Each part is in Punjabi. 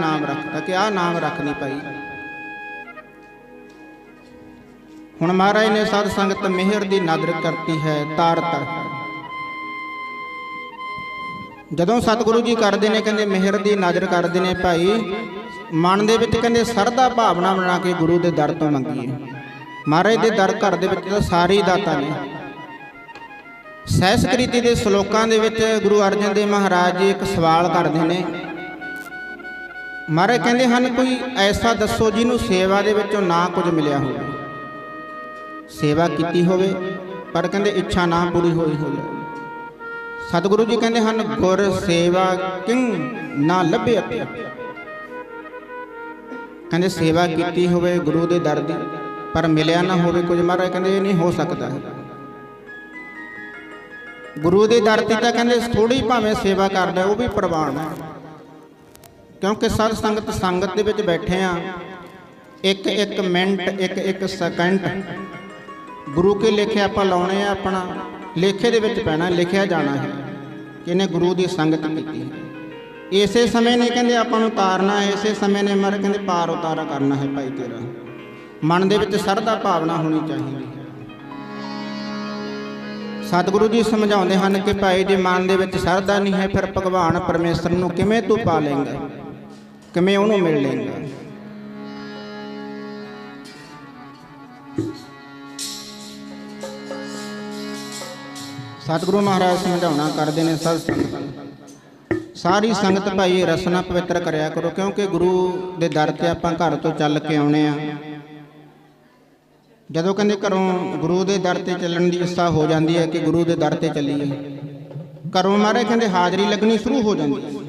ਨਾਮ ਰੱਖਤਾ ਕਿ ਆਹ ਨਾਮ ਰੱਖ ਨਹੀਂ ਹੁਣ ਮਹਾਰਾਜ ਨੇ ਸਾਧ ਸੰਗਤ ਮਿਹਰ ਦੀ ਨਦਰ ਕਰਤੀ ਹੈ ਤਾਰ ਤਰ ਜਦੋਂ ਸਤਿਗੁਰੂ ਜੀ ਕਰਦੇ ਨੇ, ਕਹਿੰਦੇ ਮਿਹਰ ਦੀ ਨਜ਼ਰ ਕਰਦੇ ਨੇ ਭਾਈ, ਮਨ ਦੇ ਵਿੱਚ ਕਹਿੰਦੇ ਸਰਦਾ ਭਾਵਨਾ ਬਣਾ ਕੇ ਗੁਰੂ ਦੇ ਦਰ ਤੋਂ ਮੰਗੀਏ। ਮਹਾਰਾਜ ਦੇ ਦਰ ਘਰ ਦੇ ਵਿੱਚ ਤਾਂ ਸਾਰੇ ਦਾਤਾ ਨੇ। ਸਹਿਸਕ੍ਰਿਤੀ ਦੇ ਸ਼ਲੋਕਾਂ ਦੇ ਵਿੱਚ ਗੁਰੂ ਅਰਜਨ ਦੇਵ ਮਹਾਰਾਜ ਜੀ ਇੱਕ ਸਵਾਲ ਕਰਦੇ ਨੇ ਮਹਾਰਾਜ ਕਹਿੰਦੇ ਹਨ, ਕੋਈ ਐਸਾ ਦੱਸੋ ਜਿਹਨੂੰ ਸੇਵਾ ਦੇ ਵਿੱਚੋਂ ਨਾ ਕੁਝ ਮਿਲਿਆ ਹੋਵੇ। ਸੇਵਾ ਕੀਤੀ ਹੋਵੇ, ਪਰ ਕਹਿੰਦੇ ਇੱਛਾ ਨਾ ਪੂਰੀ ਹੋਈ ਹੋਵੇ। ਸਤਿਗੁਰੂ ਜੀ ਕਹਿੰਦੇ ਹਨ, ਗੁਰ ਸੇਵਾ ਕਿੰ ਨਾ ਲੱਭਿਆ ਕਹਿੰਦੇ, ਸੇਵਾ ਕੀਤੀ ਹੋਵੇ ਗੁਰੂ ਦੇ ਦਰ ਦੀ, ਪਰ ਮਿਲਿਆ ਨਾ ਹੋਵੇ ਕੁਝ। ਮਹਾਰਾਜ ਕਹਿੰਦੇ, ਇਹ ਨਹੀਂ ਹੋ ਸਕਦਾ ਗੁਰੂ ਦੇ ਦਰ ਤੇ ਤਾਂ ਕਹਿੰਦੇ ਥੋੜੀ ਭਾਵੇਂ ਸੇਵਾ ਕਰਦਾ, ਉਹ ਵੀ ਪ੍ਰਵਾਨ ਹੈ। ਕਿਉਂਕਿ ਸਤ ਸੰਗਤ ਸੰਗਤ ਦੇ ਵਿੱਚ ਬੈਠੇ ਆ। ਇੱਕ ਇੱਕ ਮਿੰਟ, ਇੱਕ ਇੱਕ ਸਕਿੰਟ ਗੁਰੂ ਕੇ ਲੇਖੇ ਆਪਾਂ ਲਾਉਣੇ ਆ ਆਪਣਾ। ਲੇਖੇ ਦੇ ਵਿੱਚ ਪੈਣਾ, ਲਿਖਿਆ ਜਾਣਾ ਹੈ ਕਿ ਇਹਨੇ ਗੁਰੂ ਦੀ ਸੰਗਤ ਕੀਤੀ ਹੈ। ਇਸੇ ਸਮੇਂ ਨੇ ਕਹਿੰਦੇ ਆਪਾਂ ਨੂੰ ਤਾਰਨਾ ਹੈ, ਇਸੇ ਸਮੇਂ ਨੇ ਮਰ ਕਹਿੰਦੇ ਪਾਰ ਉਤਾਰਾ ਕਰਨਾ ਹੈ ਭਾਈ ਤੇਰਾ। ਮਨ ਦੇ ਵਿੱਚ ਸਰਦਾ ਭਾਵਨਾ ਹੋਣੀ ਚਾਹੀਦੀ ਹੈ। ਸਤਿਗੁਰੂ ਜੀ ਸਮਝਾਉਂਦੇ ਹਨ ਕਿ ਭਾਈ ਜੇ, ਮਨ ਦੇ ਵਿੱਚ ਸਰਦਾ ਨਹੀਂ ਹੈ, ਫਿਰ ਭਗਵਾਨ ਪਰਮੇਸ਼ਰ ਨੂੰ ਕਿਵੇਂ ਤੂੰ ਪਾ ਲੇਂਗਾ ਕਿਵੇਂ ਉਹਨੂੰ ਮਿਲ ਲੈਂਦਾ। ਸਤਿਗੁਰੂ ਮਹਾਰਾਜ ਸਮਝਾਉਣਾ ਕਰਦੇ ਨੇ ਸਤ ਸੰਗਤ। ਸਾਰੀ ਸੰਗਤ ਭਾਈ ਰਸਨਾ ਪਵਿੱਤਰ ਕਰਿਆ ਕਰੋ, ਕਿਉਂਕਿ ਗੁਰੂ ਦੇ ਦਰ ਤੇ ਆਪਾਂ ਘਰ ਤੋਂ ਚੱਲ ਕੇ ਆਉਣੇ ਆ। ਜਦੋਂ ਕਹਿੰਦੇ ਘਰੋਂ ਗੁਰੂ ਦੇ ਦਰ ਤੇ ਚੱਲਣ ਦੀ ਇੱਛਾ ਹੋ ਜਾਂਦੀ ਹੈ ਕਿ ਗੁਰੂ ਦੇ ਦਰ ਤੇ ਚੱਲੀਏ। ਘਰੋਂ ਮਾਰੇ ਕਹਿੰਦੇ ਹਾਜ਼ਰੀ ਲੱਗਣੀ ਸ਼ੁਰੂ ਹੋ ਜਾਂਦੀ ਹੈ।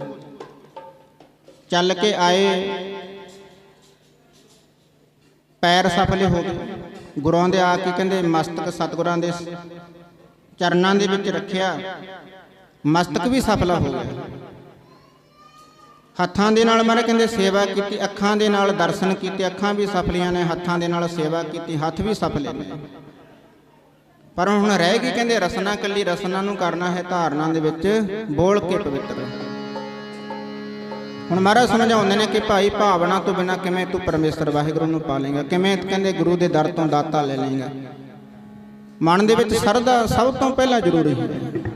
ਚੱਲ ਕੇ ਆਏ। ਪੈਰ ਸਫਲੇ ਹੋ ਗਏ। ਗੁਰਾਂ ਦੇ ਆ ਕੇ ਕਹਿੰਦੇ, ਮਸਤਕ ਸਤਿਗੁਰਾਂ ਦੇ ਚਰਨਾਂ ਦੇ ਵਿੱਚ ਰੱਖਿਆ। ਮਸਤਕ ਵੀ ਸਫਲਾ ਹੋ ਗਿਆ। ਹੱਥਾਂ ਦੇ ਨਾਲ ਮਹਾਰਾਜ ਕਹਿੰਦੇ ਸੇਵਾ ਕੀਤੀ, ਅੱਖਾਂ ਦੇ ਨਾਲ ਦਰਸ਼ਨ ਕੀਤੇ, ਅੱਖਾਂ ਵੀ ਸਫਲੀਆਂ ਨੇ, ਹੱਥਾਂ ਦੇ ਨਾਲ ਸੇਵਾ ਕੀਤੀ, ਹੱਥ ਵੀ ਸਫਲੇ ਨੇ। ਪਰ ਹੁਣ ਰਹਿ ਗਈ ਕਹਿੰਦੇ ਰਸਨਾ ਕੱਲੀ, ਰਸਨਾ ਨੂੰ ਕਰਨਾ ਹੈ ਧਾਰਨਾ ਦੇ ਵਿੱਚ ਬੋਲ ਕੇ ਪਵਿੱਤਰ। ਹੁਣ ਮਹਾਰਾਜ ਸਮਝਾਉਂਦੇ ਨੇ ਕਿ ਭਾਈ ਭਾਵਨਾ ਤੋਂ ਬਿਨਾ ਕਿਵੇਂ ਤੂੰ ਪਰਮੇਸ਼ਰ ਵਾਹਿਗੁਰੂ ਨੂੰ ਪਾ ਪਾਲੇਗਾ? ਕਿਵੇਂ ਕਹਿੰਦੇ ਗੁਰੂ ਦੇ ਦਰ ਤੋਂ ਦਾਤਾ ਲੈ ਲੇਗਾ ਮਨ ਦੇ ਵਿੱਚ ਸਰਦਾ ਸਭ ਤੋਂ ਪਹਿਲਾਂ ਜ਼ਰੂਰੀ ਹੈ।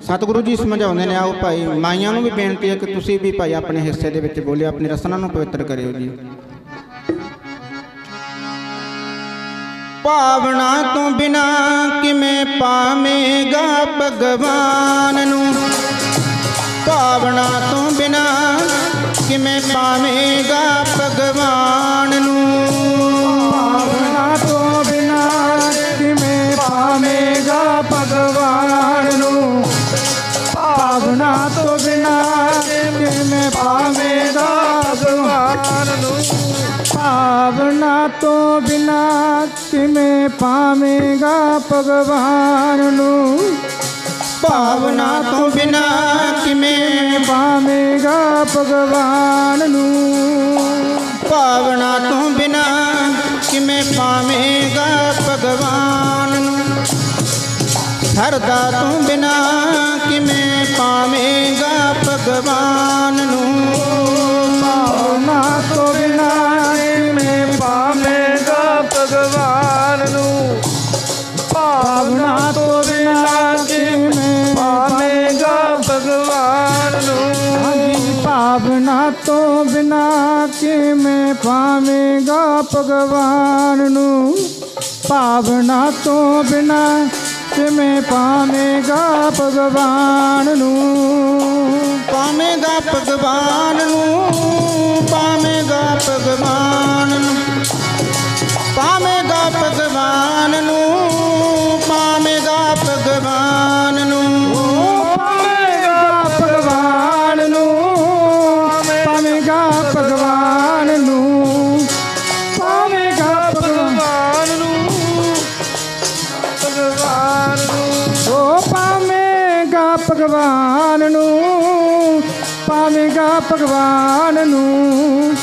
ਸਤਿਗੁਰੂ ਜੀ ਸਮਝਾਉਂਦੇ ਨੇ, ਆਓ ਭਾਈ, ਮਾਈਆਂ ਨੂੰ ਵੀ ਬੇਨਤੀ ਹੈ ਕਿ ਤੁਸੀਂ ਵੀ ਭਾਈ ਆਪਣੇ ਹਿੱਸੇ ਦੇ ਵਿੱਚ ਬੋਲਿਓ, ਆਪਣੀ ਰਸਨਾ ਨੂੰ ਪਵਿੱਤਰ ਕਰਿਓ ਜੀ। ਭਾਵਨਾ ਤੋਂ ਬਿਨਾ ਕਿਵੇਂ ਪਾਵੇਂਗਾ ਭਗਵਾਨ ਨੂੰ? ਕਿਵੇਂ ਪਾਵੇਂਗਾ ਭਗਵਾਨ ਨੂੰ। ਭਾਵਨਾ ਤੋਂ ਬਿਨਾ ਕਿਵੇਂ ਪਾਵੇਂਗਾ ਭਗਵਾਨ ਨੂੰ। ਭਾਵਨਾ ਤੋਂ ਬਿਨਾ ਕਿਵੇਂ ਪਾਵੇਂਗਾ ਭਗਵਾਨ ਨੂੰ। ਭਾਵਨਾ ਤੋਂ ਬਿਨਾ ਕਿਵੇਂ ਪਾਵੇਂਗਾ ਭਗਵਾਨ ਨੂੰ। ਭਾਵਨਾ ਤੋਂ ਬਿਨਾ ਕਿਵੇਂ ਪਾਵੇਂਗਾ ਭਗਵਾਨ ਨੂੰ? ਭਾਵਨਾ ਤੋਂ ਬਿਨਾ ਕਿਵੇਂ ਪਾਵੇਂਗਾ ਭਗਵਾਨ ਨੂੰ? ਸਰਦਾ ਤੋਂ ਬਿਨਾ ਕਿਵੇਂ ਪਾਵੇਂਗਾ ਭਗਵਾਨ ਕਿਵੇਂ ਪਾਵੇਂਗਾ ਭਗਵਾਨ ਨੂੰ, ਭਾਵਨਾ ਤੋਂ ਬਿਨਾ ਕਿਵੇਂ ਪਾਵੇਂਗਾ ਭਗਵਾਨ ਨੂੰ? ਪਾਵੇਂਗਾ ਭਗਵਾਨ ਨੂੰ ਪਾਵੇਂਗਾ ਭਗਵਾਨ ਨੂੰ ਪਾਵੇਂਗਾ ਭਗਵਾਨ ਨੂੰ। ਭਗਵਾਨ ਨੂੰ, ਪਾਵੇਂਗਾ ਭਗਵਾਨ ਨੂੰ,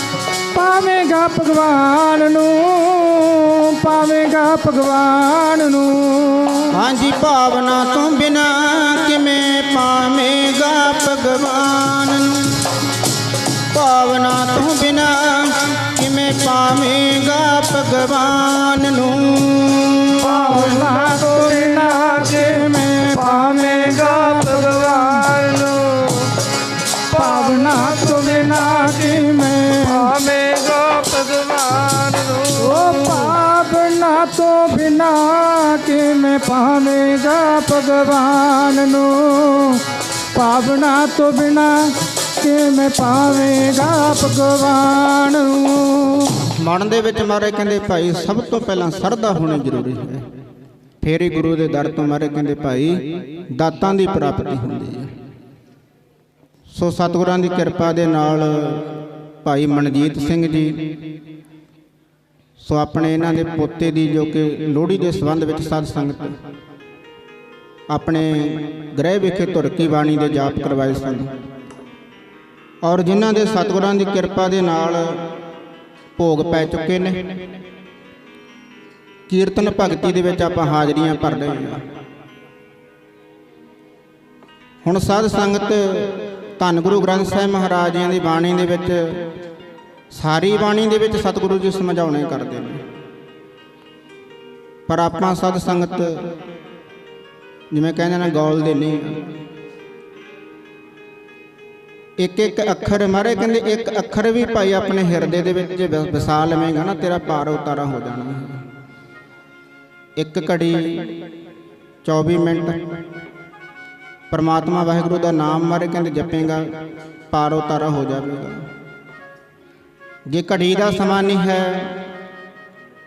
ਪਾਵੇਂਗਾ ਭਗਵਾਨ ਨੂੰ, ਪਾਵੇਂਗਾ ਭਗਵਾਨ ਨੂੰ। ਹਾਂਜੀ, ਭਾਵਨਾ ਤੋਂ ਬਿਨਾ ਕਿਵੇਂ ਪਾਵੇਂਗਾ ਭਗਵਾਨ ਨੂੰ? ਭਾਵਨਾ ਤੋਂ ਬਿਨਾ ਕਿਵੇਂ ਪਾਵੇਂਗਾ ਭਗਵਾਨ ਨੂੰ? ਕਿਵੇਂ ਪਾਵੇਂਗਾ ਭਗਵਾਨ ਨੂੰ ਪਾਵਨਾ ਤੋਂ ਬਿਨਾ ਕਿਵੇਂ ਪਾਵੇਂਗਾ ਭਗਵਾਨ ਨੂੰ। ਮਨ ਦੇ ਵਿੱਚ ਮਾਰੇ ਕਹਿੰਦੇ, ਭਾਈ, ਸਭ ਤੋਂ ਪਹਿਲਾਂ ਸਰਦਾ ਹੋਣੀ ਜ਼ਰੂਰੀ ਹੈ। ਫੇਰ ਹੀ ਗੁਰੂ ਦੇ ਦਰ ਤੋਂ ਮਾਰੇ ਕਹਿੰਦੇ, ਭਾਈ, ਦਾਤਾਂ ਦੀ ਪ੍ਰਾਪਤੀ ਹੁੰਦੀ ਹੈ। ਸੋ ਸਤਿਗੁਰਾਂ ਦੀ ਕਿਰਪਾ ਦੇ ਨਾਲ ਭਾਈ ਮਨਜੀਤ ਸਿੰਘ ਜੀ ਸੋ ਆਪਣੇ ਇਹਨਾਂ ਦੇ ਪੋਤੇ ਦੀ ਜੋ ਕਿ ਲੋਹੜੀ ਦੇ ਸੰਬੰਧ ਵਿੱਚ ਸਾਧ ਸੰਗਤ ਆਪਣੇ ਗ੍ਰਹਿ ਵਿਖੇ ਧੁਰਕੀ ਬਾਣੀ ਦੇ ਜਾਪ ਕਰਵਾਏ ਸਨ। ਔਰ ਜਿਨ੍ਹਾਂ ਦੇ ਸਤਿਗੁਰਾਂ ਦੀ ਕਿਰਪਾ ਦੇ ਨਾਲ ਭੋਗ ਪੈ ਚੁੱਕੇ ਨੇ, ਕੀਰਤਨ ਭਗਤੀ ਦੇ ਵਿੱਚ ਆਪਾਂ ਹਾਜ਼ਰੀਆਂ ਭਰ ਰਹੇ ਹਾਂ। ਹੁਣ ਸਾਧ ਸੰਗਤ ਧੰਨ ਗੁਰੂ ਗ੍ਰੰਥ ਸਾਹਿਬ ਮਹਾਰਾਜ ਜੀ ਦੀ ਬਾਣੀ ਦੇ ਵਿੱਚ ਸਾਰੀ ਬਾਣੀ ਦੇ ਵਿੱਚ ਸਤਿਗੁਰੂ ਜੀ ਸਮਝਾਉਣੇ ਕਰਦੇ ਨੇ। ਪਰ ਆਪਾਂ ਸਤ ਸੰਗਤ ਜਿਵੇਂ ਕਹਿੰਦੇ ਨੇ ਗੌਲ ਦੇ ਨਹੀਂ। ਇੱਕ ਇੱਕ ਅੱਖਰ ਮਾਰੇ ਕਹਿੰਦੇ ਇੱਕ ਅੱਖਰ ਵੀ ਭਾਈ ਆਪਣੇ ਹਿਰਦੇ ਦੇ ਵਿੱਚ ਜੇ ਵਸਾ ਲਵੇਂਗਾ ਨਾ ਤੇਰਾ ਪਾਰ ਉਤਾਰਾ ਹੋ ਜਾਣਾ। ਇੱਕ ਘੜੀ 24 ਮਿੰਟ। ਪਰਮਾਤਮਾ ਵਾਹਿਗੁਰੂ ਦਾ ਨਾਮ ਮਾਰੇ ਕਹਿੰਦੇ ਜਪੇਗਾ ਪਾਰ ਉਤਾਰਾ ਹੋ ਜਾਵੇਗਾ। ਜੇ ਘੜੀ ਦਾ ਸਮਾਂ ਨਹੀਂ ਹੈ,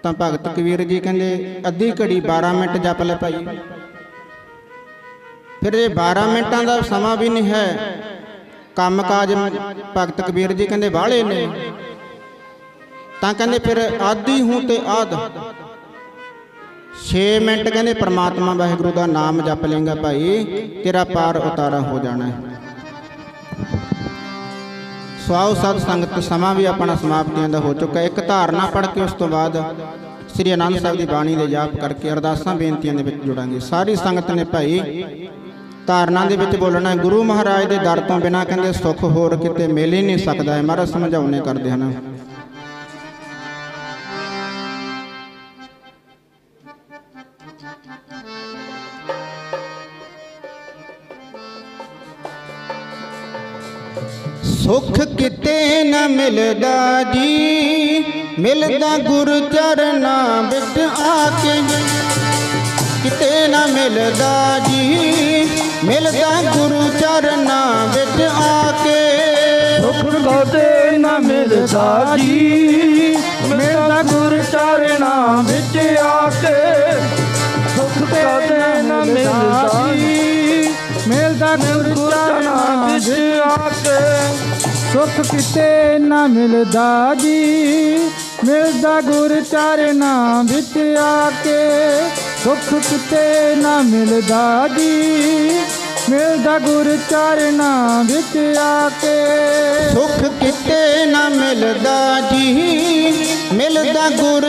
ਤਾਂ ਭਗਤ ਕਬੀਰ ਜੀ ਕਹਿੰਦੇ, ਅੱਧੀ ਘੜੀ 12 ਮਿੰਟ ਜਪ ਲੈ ਭਾਈ। ਫਿਰ ਜੇ 12 ਮਿੰਟਾਂ ਦਾ ਸਮਾਂ ਵੀ ਨਹੀਂ ਹੈ ਕੰਮ ਕਾਜ ਭਗਤ ਕਬੀਰ ਜੀ ਕਹਿੰਦੇ ਬਾਹਲੇ ਨੇ। ਤਾਂ ਕਹਿੰਦੇ ਫਿਰ ਆਦੀ ਹੂੰ ਤੇ ਆਦ। 6 ਮਿੰਟ ਕਹਿੰਦੇ ਪ੍ਰਮਾਤਮਾ ਵਾਹਿਗੁਰੂ ਦਾ ਨਾਮ ਜਪ ਲੇਗਾ ਭਾਈ, ਤੇਰਾ ਪਾਰ ਉਤਾਰਾ ਹੋ ਜਾਣਾ। ਹੈ ਸਵਾਉ ਸਤ ਸੰਗਤ ਸਮਾਂ ਵੀ ਆਪਣਾ ਸਮਾਪਤੀਆਂ ਦਾ ਹੋ ਚੁੱਕਾ ਇੱਕ ਧਾਰਨਾ ਪੜ੍ਹ ਕੇ ਉਸ ਤੋਂ ਬਾਅਦ ਸ੍ਰੀ ਅਨੰਦ ਸਾਹਿਬ ਦੀ ਬਾਣੀ ਦੇ ਜਾਪ ਕਰਕੇ ਅਰਦਾਸਾਂ ਬੇਨਤੀਆਂ ਦੇ ਵਿੱਚ ਜੁੜਾਂਗੇ। ਸਾਰੀ ਸੰਗਤ ਨੇ ਭਾਈ ਧਾਰਨਾ ਦੇ ਵਿੱਚ ਬੋਲਣਾ ਗੁਰੂ ਮਹਾਰਾਜ ਦੇ ਦਰ ਤੋਂ ਬਿਨਾ ਕਹਿੰਦੇ ਸੁੱਖ ਹੋਰ ਕਿਤੇ ਮਿਲ ਹੀ ਨਹੀਂ ਸਕਦਾ ਹੈ। ਮਹਾਰਾਜ ਸਮਝਾਉਣੇ ਕਰਦੇ ਹਨ। ਸੁਖ ਕਿਤੇ ਨਾ ਮਿਲਦਾ ਜੀ। ਮਿਲਦਾ ਗੁਰ ਚਰਨਾਂ ਵਿੱਚ ਆ ਕੇ। ਕਿਤੇ ਨਾ ਮਿਲਦਾ ਜੀ। ਮਿਲਦਾ ਗੁਰੂ ਚਰਨਾਂ ਵਿੱਚ ਆ ਕੇ। ਸੁਖ ਕਦੇ ਨਾ ਮਿਲਦਾ ਜੀ। ਮਿਲਦਾ ਗੁਰ ਚਰਨਾਂ ਵਿੱਚ ਆ ਕੇ। ਸੁਖ ਕਦੇ ਨਾ ਮਿਲਦਾ ਜੀ। ਮਿਲਦਾ ਗੁਰ ਚਰਨਾਂ ਵਿੱਚ ਆ ਕੇ। ਸੁਖ ਕਿਤੇ ਨਾ ਮਿਲਦਾ ਜੀ। ਮਿਲਦਾ ਗੁਰ ਚਰਨਾਂ ਵਿੱਚ ਆ ਕੇ। ਸੁਖ ਕਿਤੇ ਨਾ ਮਿਲਦਾ ਜੀ। ਮਿਲਦਾ ਗੁਰ ਚਰਨਾਂ ਵਿੱਚ ਆ ਕੇ। ਸੁਖ ਕਿਤੇ ਨਾ ਮਿਲਦਾ ਜੀ। ਮਿਲਦਾ ਗੁਰ